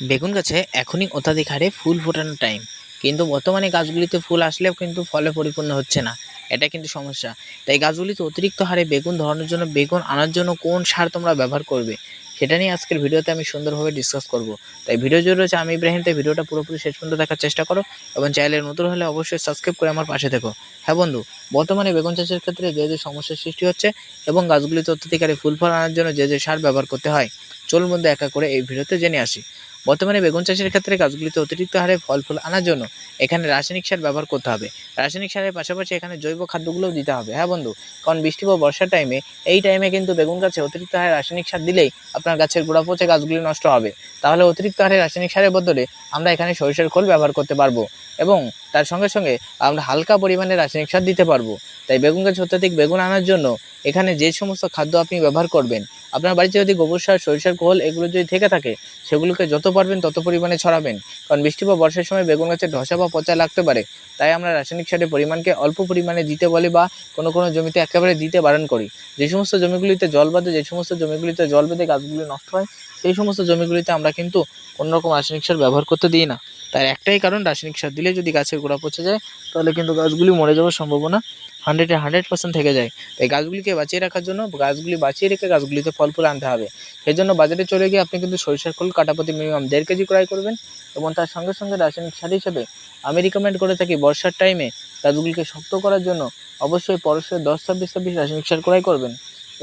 বেগুন গাছে এখনই অত্যাধিক হারে ফুল ফোটানোর টাইম কিন্তু বর্তমানে গাছগুলিতে ফুল আসলেও কিন্তু ফলে পরিপূর্ণ হচ্ছে না। এটা কিন্তু সমস্যা। তাই গাছগুলিতে অতিরিক্ত হারে বেগুন ধরানোর জন্য বেগুন আনার জন্য কোন সার তোমরা ব্যবহার করবে, সেটা নিয়ে আজকের ভিডিওতে আমি সুন্দরভাবে ডিসকাস করব। তাই ভিডিও জুড়ে রয়েছে আমি ইব্রাহিম, তাই ভিডিওটা পুরোপুরি শেষ পর্যন্ত দেখার চেষ্টা করো এবং চ্যানেলে নতুন হলে অবশ্যই সাবস্ক্রাইব করে আমার পাশে থেকো। হ্যাঁ বন্ধু, বর্তমানে বেগুন চাষের ক্ষেত্রে যে যে সমস্যার সৃষ্টি হচ্ছে এবং গাছগুলিতে অত্যাধিক হারে ফুল ফল আনার জন্য যে যে সার ব্যবহার করতে হয়, চলুন বন্ধু একা করে এই ভিডিওতে জেনে আসি। বর্তমানে বেগুন চাষের ক্ষেত্রে গাছগুলিতে অতিরিক্ত হারে ফল, ফুল আনার জন্য এখানে রাসায়নিক সার ব্যবহার করতে হবে। রাসায়নিক সারের পাশাপাশি এখানে জৈব খাদ্যগুলোও দিতে হবে। হ্যাঁ বন্ধু, কারণ বৃষ্টি বা বর্ষার টাইমে এই টাইমে কিন্তু বেগুন গাছে অতিরিক্ত হারে রাসায়নিক সার দিলেই আপনার গাছের গোড়া পচে গাছগুলি নষ্ট হবে। তাহলে অতিরিক্ত হারে রাসায়নিক সারের বদলে আমরা এখানে সরিষার খোল ব্যবহার করতে পারব এবং তার সঙ্গে সঙ্গে আমরা হালকা পরিমাণে রাসায়নিক সার দিতে পারব। তাই বেগুন গাছে অত্যাধিক বেগুন আনার জন্য এখানে যে সমস্ত খাদ্য আপনি ব্যবহার করবেন, আপনার বাড়িতে যদি গোবর সার, সরিষার খোল এগুলো যদি থেকে থাকে, সেগুলোকে যত পারবেন তত পরিমাণে ছড়াবেন। কারণ বৃষ্টি বা বর্ষার সময় বেগুন গাছে ধসা বা পচা লাগতে পারে, তাই আমরা রাসায়নিক সারের পরিমাণকে অল্প পরিমাণে দিতে বলি বা কোনো কোনো জমিতে একেবারে দিতে বারণ করি। যে সমস্ত জমিগুলিতে জল বাঁধে যে সমস্ত জমিগুলিতে জল বেঁধে গাছগুলি নষ্ট হয়, সেই সমস্ত জমিগুলিতে আমরা কিন্তু কোনোরকম রাসায়নিক সার ব্যবহার করতে দিই না। তার একটাই কারণ, রাসায়নিক সার দিলে যদি গাছের গোড়া পচে যায়, তাহলে কিন্তু গাছগুলি মরে যাওয়ার সম্ভাবনা হান্ড্রেডে হান্ড্রেড পার্সেন্ট থেকে যায়। তাই গাছগুলিকে বাঁচিয়ে রাখার জন্য গাছগুলি, বাঁচিয়ে রেখে গাছগুলিতে ফল ফুল আনতে হবে। সেই জন্য বাজারে চলে গিয়ে আপনি কিন্তু সরিষার খোল কাটাপতি মিনিমাম দেড় কেজি ক্রয় করবেন এবং তার সঙ্গে সঙ্গে রাসায়নিক সার হিসেবে আমি রিকমেন্ড করে থাকি বর্ষার টাইমে গাছগুলিকে শক্ত করার জন্য অবশ্যই পরশের দশ, ছাব্বিশ ছাব্বিশ রাসায়নিক সার ক্রয় করবেন।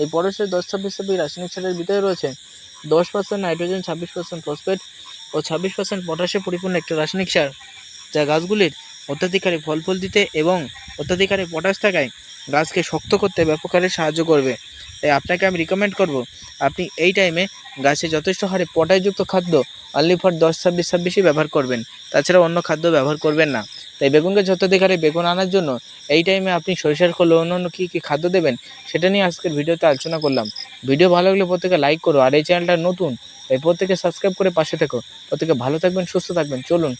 এই পরশের দশ, ছাব্বিশ ছাব্বিশ রাসায়নিক সারের ভিতরে রয়েছে দশ পার্সেন্ট নাইট্রোজেন ছাব্বিশ পার্সেন্ট ফসফেট ও ছাব্বিশ পার্সেন্ট পটাশে পরিপূর্ণ একটা রাসায়নিক সার, যা গাছগুলির অত্যাধিক হারে ফল ফুল দিতে এবং অত্যাধিক হারে পটাশ থাকায় গাছকে শক্ত করতে ব্যাপক হারে সাহায্য করবে। তাই আপনাকে আমি রিকমেন্ড করব, আপনি এই টাইমে গাছে যথেষ্ট হারে পটাশযুক্ত খাদ্য অনলি ফর দশ, ছাব্বিশ, ছাব্বিশই ব্যবহার করবেন। তাছাড়া অন্য খাদ্য ব্যবহার করবেন না। তাই বেগুন গাছ অত্যাধিক হারে বেগুন আনার জন্য এই টাইমে আপনি সরিষার খোল অন্যান্য কী কী খাদ্য দেবেন, সেটা নিয়ে আজকের ভিডিওতে আলোচনা করলাম। ভিডিও ভালো লাগলে প্রত্যেকে লাইক করো আর এই চ্যানেলটা নতুন, তাই প্রত্যেকে সাবস্ক্রাইব করে পাশে থেকো। প্রত্যেকে ভালো থাকবেন, সুস্থ থাকবেন। চলুন